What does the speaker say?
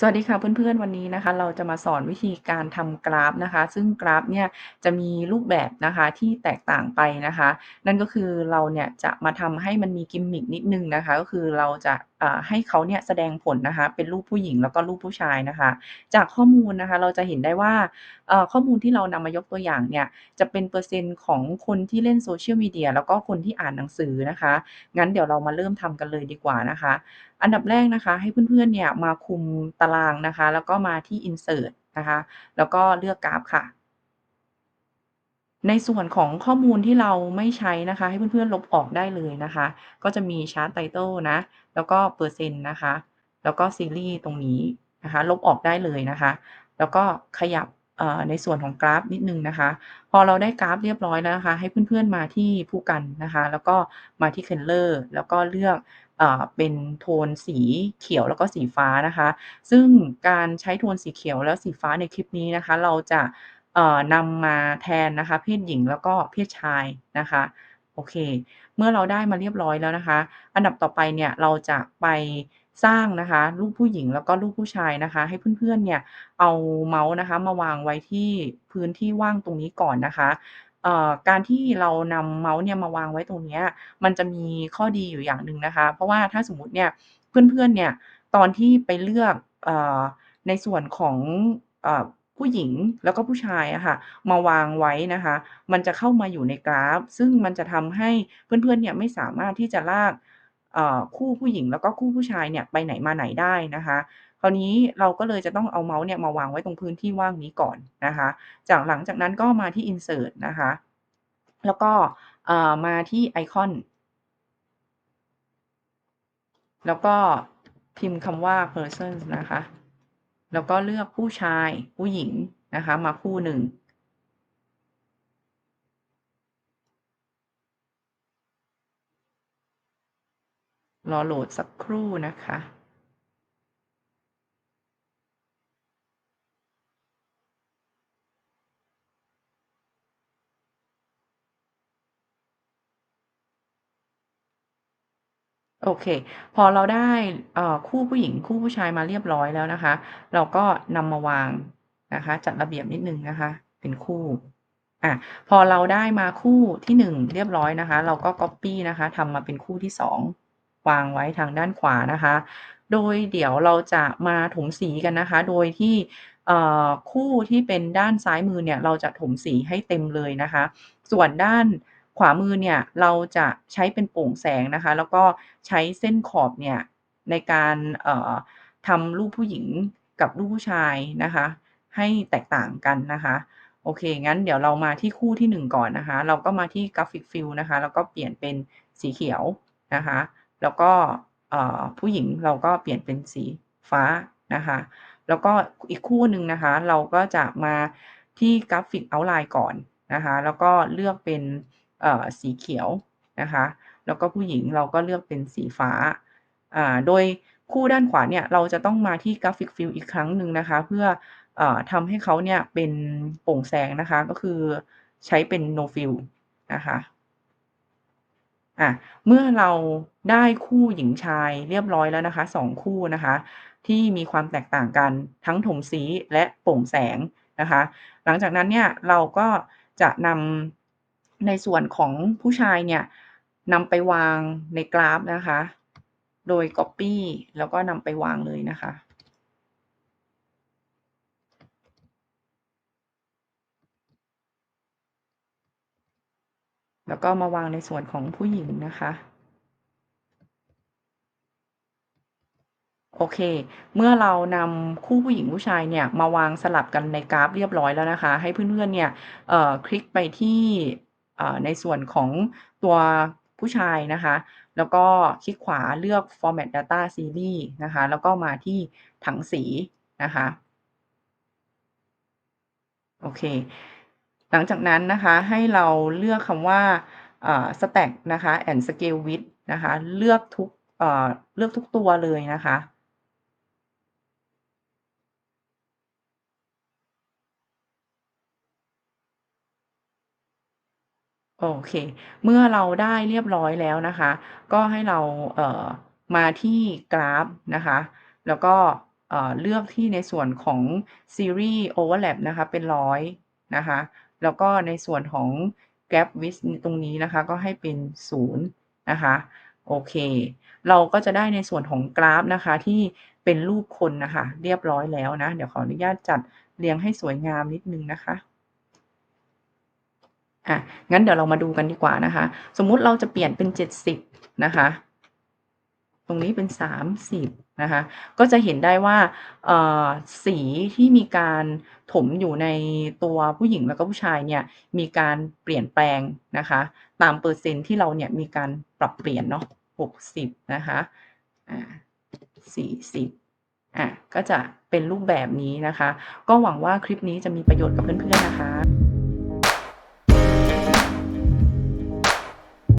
สวัสดีค่ะเพื่อนๆวันนี้นะคะเราจะมาสอนวิธีการทำกราฟนะคะ ซึ่งกราฟเนี่ยจะมีรูปแบบนะคะที่แตกต่างไปนะคะ นั่นก็คือเราเนี่ยจะมาทำให้มันมีกิมมิกนิดนึงนะคะ ก็คือเราจะ ให้เขาเนี่ยแสดงผลนะคะ เป็นรูปผู้หญิงแล้วก็รูปผู้ชายนะคะ จากข้อมูลนะคะเราจะเห็นได้ว่าข้อมูลที่เรานำมายกตัวอย่างเนี่ยจะเป็นเปอร์เซ็นต์ของคนที่เล่น Social Media แล้วก็คนที่อ่านหนังสือนะคะ งั้นเดี๋ยวเรามาเริ่มทำกันเลยดีกว่านะคะ อันดับแรกนะคะให้เพื่อนๆเนี่ยมาคุมตารางนะคะ แล้วก็มาที่ Insert นะคะ แล้วก็เลือกกราฟค่ะ ในส่วนของข้อมูลที่เราไม่ใช้นะคะ ให้เพื่อนๆลบออกได้เลยนะคะ ก็จะมี Chart Title นะ แล้วก็เปอร์เซ็นต์นะคะ แล้วก็ซีรีส์ตรงนี้นะคะ ลบออกได้เลยนะคะ แล้วก็ขยับในส่วนของกราฟนิดนึงนะคะ พอเราได้กราฟเรียบร้อยแล้วนะคะ ให้เพื่อนๆมาที่ผู้กันนะคะ แล้วก็มาที่ Color แล้วก็เลือกเป็นโทนสีเขียวแล้วก็สีฟ้านะคะ ซึ่งการใช้โทนสีเขียวแล้วสีฟ้าในคลิปนี้นะคะ เราจะ นำมาแทนนะคะ เพศหญิงแล้วก็เพศชายนะคะ โอเค เมื่อเราได้มาเรียบร้อยแล้วนะคะ อันดับต่อไปเนี่ยเราจะไปสร้างนะคะรูปผู้หญิงแล้วก็รูปผู้ชายนะคะ ให้เพื่อนๆเนี่ยเอาเมาส์นะคะมาวางไว้ที่พื้นที่ว่างตรงนี้ก่อนนะคะการที่เรานำเมาส์เนี่ยมาวางไว้ตรงนี้มันจะมีข้อดีอยู่อย่างหนึ่งนะคะ เพราะว่าถ้าสมมติเนี่ยเพื่อนๆเนี่ยตอนที่ไปเลือกในส่วนของ ผู้หญิงแล้วก็ผู้ชายอะค่ะมาวางไว้นะคะ มันจะเข้ามาอยู่ในกราฟ ซึ่งมันจะทำให้เพื่อนๆเนี่ยไม่สามารถที่จะลากคู่ผู้หญิงแล้วก็คู่ผู้ชายเนี่ยไปไหนมาไหนได้นะคะ คราวนี้เราก็เลยจะต้องเอาเมาส์เนี่ยมาวางไว้ตรงพื้นที่ว่างนี้ก่อนนะคะ จากหลังจากนั้นก็มาที่ insert นะคะ แล้วก็มาที่ไอคอนแล้วก็พิมพ์คำว่า person นะคะ แล้วก็เลือกผู้ชาย ผู้หญิงนะคะ มาคู่หนึ่ง รอโหลดสักครู่นะคะ โอเค พอเราได้คู่ผู้หญิงคู่ผู้ชายมาเรียบร้อยแล้วนะคะ เราก็นำมาวางนะคะ จัดระเบียบนิดนึงนะคะ เป็นคู่อะพอเราได้มาคู่ที่ 1 เรียบร้อยนะคะ เราก็ก๊อบปี้นะคะทำมาเป็นคู่ที่ 2 วางไว้ทางด้านขวานะคะ โดยเดี๋ยวเราจะมาถมสีกันนะคะ โดยที่คู่ที่เป็นด้านซ้ายมือเนี่ย เราจะถมสีให้เต็มเลยนะคะ ส่วนด้าน ขวามือเนี่ยเราจะใช้เป็นโปร่งแสงนะคะ แล้วก็ใช้เส้นขอบเนี่ยในการทำรูปผู้หญิงกับรูปผู้ชายนะคะ ให้แตกต่างกันนะคะโอเค งั้นเดี๋ยวเรามาที่คู่ที่ 1 ก่อนนะคะ เราก็มาที่ Graphic Fill นะคะ แล้วก็เปลี่ยนเป็นสีเขียวนะคะ แล้วก็ผู้หญิงเราก็เปลี่ยนเป็นสีฟ้านะคะ แล้วก็อีกคู่หนึ่งนะคะ เราก็จะมาที่ Graphic Outline ก่อนนะคะ แล้วก็เลือกเป็น สีเขียวนะคะแล้วก็ผู้หญิงเราก็เลือกเป็นสีฟ้าโดยคู่ด้านขวาเนี่ยเราจะต้องมาที่ Graphic Fill อีกครั้งหนึ่งนะคะ เพื่ออทำให้เขาเนี่ยเป็นโปร่งแสงนะคะ ก็คือใช้เป็น No Fill นะคะอะเมื่อเราได้คู่หญิงชายเรียบร้อยแล้วนะคะ2คู่นะคะ ที่มีความแตกต่างกันทั้งถมสีและโปร่งแสงนะคะ หลังจากนั้นเนี่ยเราก็จะนำ ในส่วนของผู้ชายเนี่ยนำไปวางในกราฟนะคะ โดย Copy แล้วก็นำไปวางเลยนะคะ แล้วก็มาวางในส่วนของผู้หญิงนะคะ โอเค เมื่อเรานำคู่ผู้หญิงผู้ชายเนี่ยมาวางสลับกันในกราฟเรียบร้อยแล้วนะคะ ให้เพื่อนๆเนี่ยคลิกไปที่ ในส่วนของตัวผู้ชายนะคะ แล้วก็คลิกขวาเลือก format data series นะคะ แล้วก็มาที่ถังสีนะคะ โอเค หลังจากนั้นนะคะ ให้เราเลือกคำว่า stack นะคะ and scale with นะคะ เลือกทุกเลือกทุกตัวเลยนะคะ โอเค เมื่อเราได้เรียบร้อยแล้วนะคะ ก็ให้เราเอ่อมาที่กราฟนะคะ แล้วก็เอ่อเลือกที่ในส่วนของซีรีส์ overlap นะคะเป็น100นะคะ แล้วก็ในส่วนของ gap width ตรงนี้นะคะ ก็ให้เป็น0นะคะ โอเค เราก็จะได้ในส่วนของกราฟนะคะที่เป็นรูปคนนะคะ เรียบร้อยแล้วนะ เดี๋ยวขออนุญาตจัดเรียงให้สวยงามนิดนึงนะคะ อะงั้นเดี๋ยวเรามาดูกันดีกว่านะคะ สมมุติเราจะเปลี่ยนเป็น 70 นะคะ ตรงนี้เป็น 30 นะคะ ก็จะเห็นได้ว่าสีที่มีการถมอยู่ในตัวผู้หญิงแล้วก็ผู้ชายเนี่ยมีการเปลี่ยนแปลงนะคะ ตามเปอร์เซ็นต์ที่เราเนี่ยมีการปรับเปลี่ยนเนาะ60 นะคะอ่า40อ่าก็จะเป็นรูปแบบนี้นะคะ ก็หวังว่าคลิปนี้จะมีประโยชน์กับเพื่อนๆนะคะ